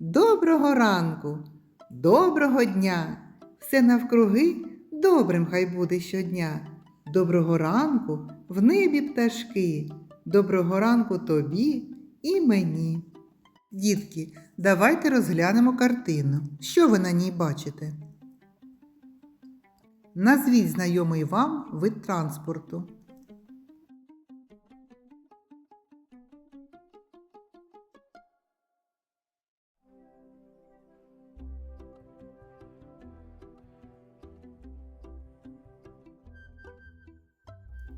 доброго ранку, доброго дня. Все навкруги добрим хай буде щодня. Доброго ранку в небі пташки. Доброго ранку тобі і мені. Дітки, давайте розглянемо картину. Що ви на ній бачите? Назвіть знайомий вам вид транспорту.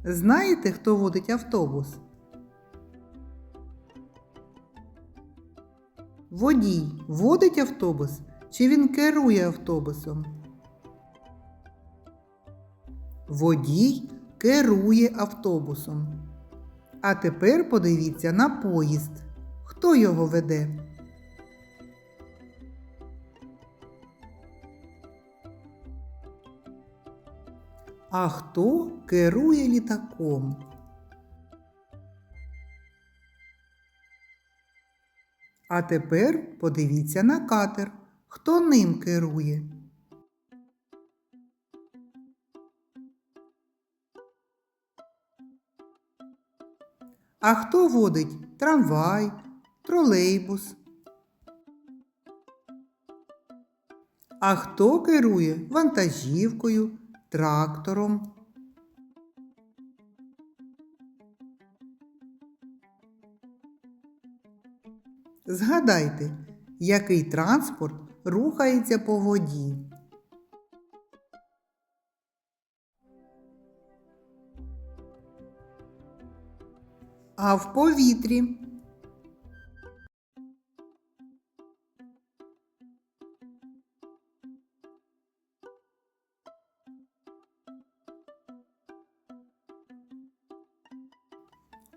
Знаєте, хто водить автобус? Водій водить автобус чи він керує автобусом? Водій керує автобусом. А тепер подивіться на поїзд. Хто його веде? А хто керує літаком? А тепер подивіться на катер. Хто ним керує? А хто водить трамвай, тролейбус? А хто керує вантажівкою, трактором? Згадайте, який транспорт рухається по воді. А в повітрі.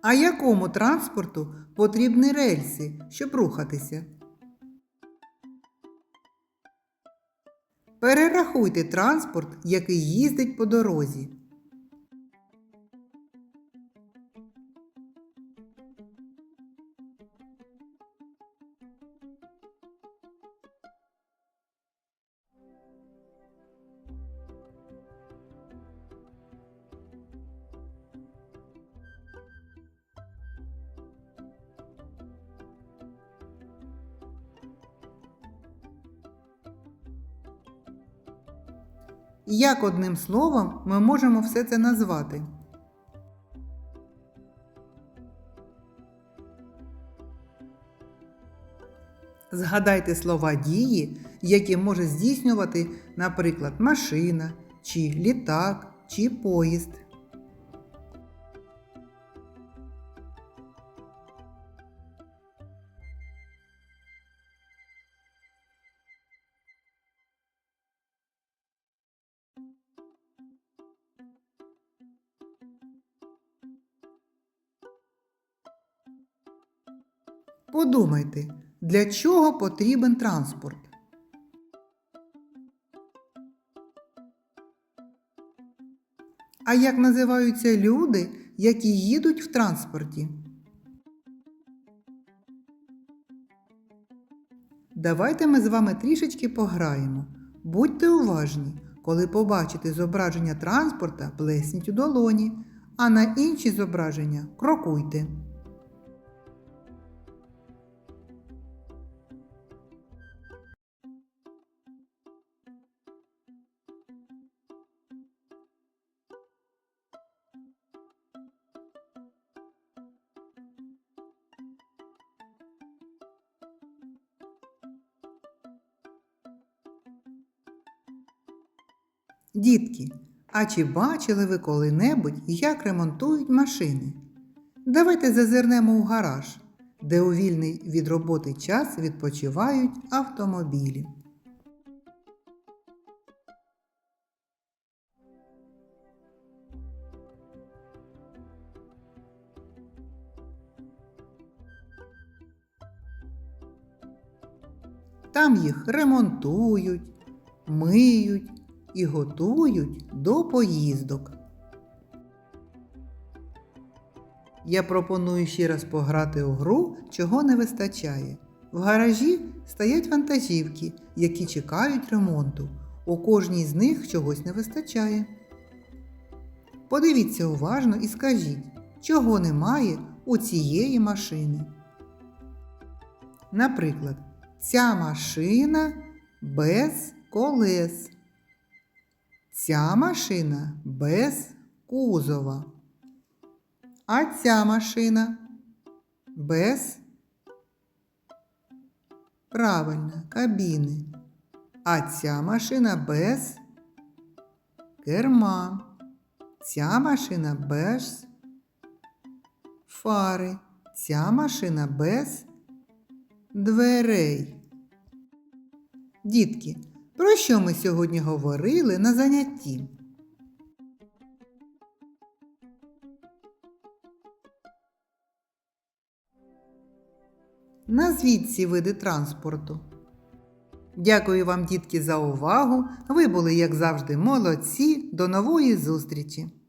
А якому транспорту потрібні рельси, щоб рухатися? Перерахуйте транспорт, який їздить по дорозі. Як одним словом ми можемо все це назвати? Згадайте слова дії, які може здійснювати, наприклад, машина, чи літак, чи поїзд. Подумайте, для чого потрібен транспорт? А як називаються люди, які їдуть в транспорті? Давайте ми з вами трішечки пограємо. Будьте уважні, коли побачите зображення транспорта, плесніть у долоні, а на інші зображення крокуйте. Дітки, а чи бачили ви коли-небудь, як ремонтують машини? Давайте зазирнемо у гараж, де у вільний від роботи час відпочивають автомобілі. Там їх ремонтують, миють і готують до поїздок. Я пропоную ще раз пограти у гру, чого не вистачає. В гаражі стоять вантажівки, які чекають ремонту. У кожній з них чогось не вистачає. Подивіться уважно і скажіть, чого немає у цієї машини. Наприклад, ця машина без колес. Ця машина без кузова. А ця машина без правильно, кабіни. А ця машина без керма. Ця машина без фари. Ця машина без дверей. Дітки, про що ми сьогодні говорили на занятті? Назвіть ці види транспорту. Дякую вам, дітки, за увагу. Ви були, як завжди, молодці. До нової зустрічі!